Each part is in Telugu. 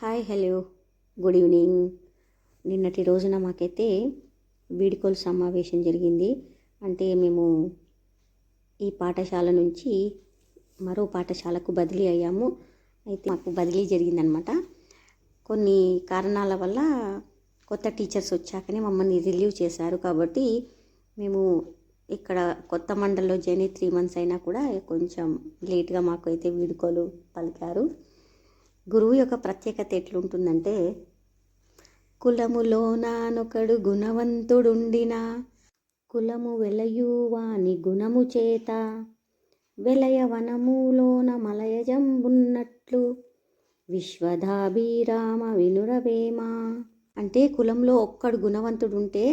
Hi hello. Good evening. నిన్నటి రోజున మాకైతే వీడుకోలు సమావేశం జరిగింది. అంటే మేము ఈ పాఠశాల నుంచి మరో పాఠశాలకు బదిలీ అయ్యాము. అయితే మాకు బదిలీ జరిగిందనమాట. కొన్ని కారణాల వల్ల కొత్త టీచర్స్ వచ్చాకనే మమ్మల్ని రిలీవ్ చేశారు కాబట్టి మేము ఇక్కడ కొత్త మండల్లో జాయిన్ త్రీ మంత్స్ అయినా కూడా కొంచెం లేట్గా మాకు అయితే వీడుకోలు పలికారు. గురువు యొక్క ప్రత్యేకత ఎట్లుంటుందంటే కులములో నానొకడు గుణవంతుడుండినా కులము వెలయు వాని గుణము చేత వెలయ వనములోన మలయజంబున్నట్లు విశ్వధాభిరామ వినురవేమా? అంటే కులంలో ఒక్కడు గుణవంతుడు ఉంటే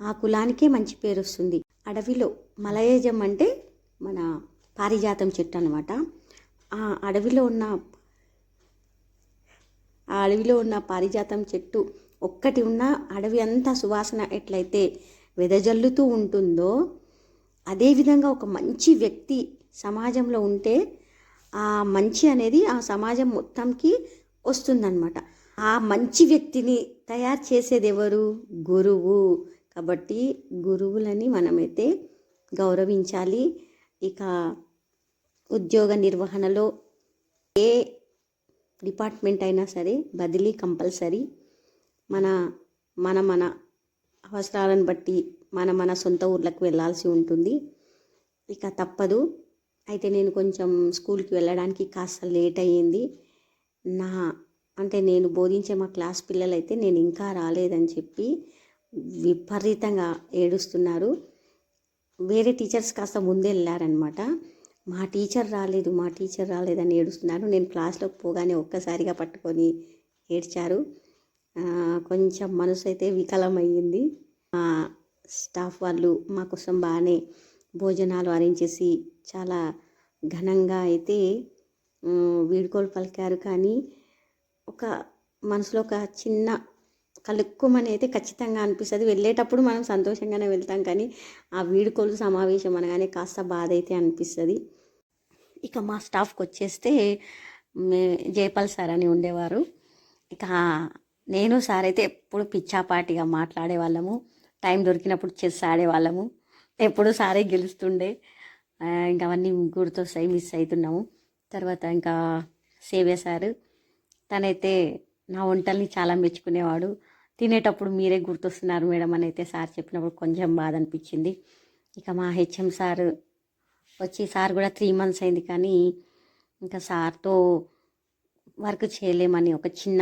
ఆ కులానికే మంచి పేరు వస్తుంది అడవిలో మలయజం అంటే మన పారిజాతం చెట్టు అనమాట ఆ అడవిలో ఉన్న ఆ అడవిలో ఉన్న పారిజాతం చెట్టు ఒక్కటి ఉన్న అడవి అంతా సువాసన ఎట్లయితే వెదజల్లుతూ ఉంటుందో అదేవిధంగా ఒక మంచి వ్యక్తి సమాజంలో ఉంటే ఆ మంచి అనేది ఆ సమాజం మొత్తంకి వస్తుందన్నమాట. ఆ మంచి వ్యక్తిని తయారు చేసేది ఎవరు? గురువు. కాబట్టి గురువులని మనమైతే గౌరవించాలి. ఇక ఉద్యోగ నిర్వహణలో ఏ డిపార్ట్మెంట్ అయినా సరే బదిలీ కంపల్సరీ. మన మన మన అవసరాలను బట్టి మన మన సొంత ఊర్లకు వెళ్ళాల్సి ఉంటుంది. ఇక తప్పదు. అయితే నేను కొంచెం స్కూల్కి వెళ్ళడానికి కాస్త లేట్ అయ్యింది. నా అంటే నేను బోధించే మా క్లాస్ పిల్లలైతే నేను ఇంకా రాలేదని చెప్పి విపరీతంగా ఏడుస్తున్నారు. వేరే టీచర్స్ కాస్త ముందే వెళ్ళారనమాట మా టీచర్ రాలేదు మా టీచర్ రాలేదని ఏడుస్తున్నారు నేను క్లాస్లోకి పోగానే ఒక్కసారిగా పట్టుకొని ఏడ్చారు. కొంచెం మనసు అయితే వికలమయ్యింది. మా స్టాఫ్ వాళ్ళు మా కోసం బాగానే భోజనాలు అరేంజ్ చేసి చాలా ఘనంగా అయితే వీడుకోలు పలికారు. కానీ ఒక మనసులో ఒక చిన్న కలుక్కుమని అయితే ఖచ్చితంగా అనిపిస్తుంది. వెళ్ళేటప్పుడు మనం సంతోషంగానే వెళ్తాం కానీ ఆ వీడుకోలు సమావేశం అనగానే కాస్త బాధ అయితే అనిపిస్తుంది. ఇక మా స్టాఫ్కి వచ్చేస్తే జయపాల్ సార్ అని ఉండేవారు. ఇక నేను సార్ అయితే ఎప్పుడు పిచ్చాపాటిగా మాట్లాడే వాళ్ళము టైం దొరికినప్పుడు చెస్ ఆడేవాళ్ళము. ఎప్పుడు సారే గెలుస్తుండే. ఇంకా అవన్నీ గుర్తొస్తాయి మిస్ అవుతున్నాము తర్వాత ఇంకా సేవ్య సారు. తనైతే నా వంటల్ని చాలా మెచ్చుకునేవాడు. తినేటప్పుడు మీరే గుర్తొస్తున్నారు మేడం అని అయితే సార్ చెప్పినప్పుడు కొంచెం బాధ అనిపించింది. ఇక మా హెచ్ఎం సార్ వచ్చి సార్ కూడా త్రీ మంత్స్ అయింది కానీ ఇంకా సార్తో వర్క్ చేయలేమని ఒక చిన్న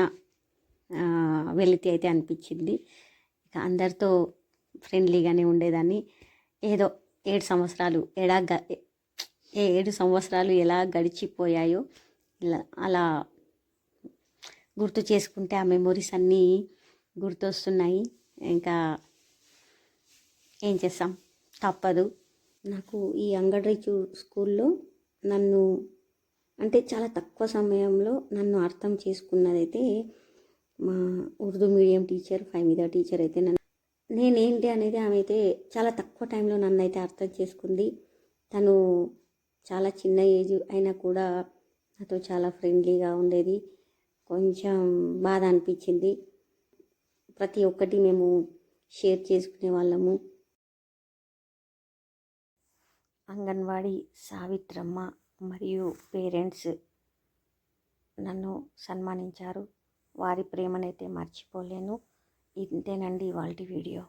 వెలితి అయితే అనిపించింది. ఇక అందరితో ఫ్రెండ్లీగానే ఉండేదాన్ని. ఏదో ఏడు సంవత్సరాలు ఎలా గ ఏడు సంవత్సరాలు ఎలా గడిచిపోయాయో ఇలా అలా గుర్తు చేసుకుంటే ఆ మెమొరీస్ అన్నీ గుర్తొస్తున్నాయి. ఇంకా ఏం చేస్తాం? తప్పదు. నాకు ఈ అంగడ్రీ చూ స్కూల్లో నన్ను అంటే చాలా తక్కువ సమయంలో నన్ను అర్థం చేసుకున్నదైతే మా ఉర్దూ మీడియం టీచర్ ఫైవ్ మీద టీచర్ అయితే నన్ను నేనేంటి అనేది ఆమె అయితే చాలా తక్కువ టైంలో నన్ను అయితే అర్థం చేసుకుంది. తను చాలా చిన్న ఏజ్ అయినా కూడా నాతో చాలా ఫ్రెండ్లీగా ఉండేది. కొంచెం బాధ అనిపించింది. ప్రతి ఒక్కటి మేము షేర్ చేసుకునే వాళ్ళము. అంగన్వాడీ సావిత్రమ్మ మరియు పేరెంట్స్ నన్ను సన్మానించారు. వారి ప్రేమనైతే మర్చిపోలేను. ఇంతేనండి వాళ్ళ వీడియో.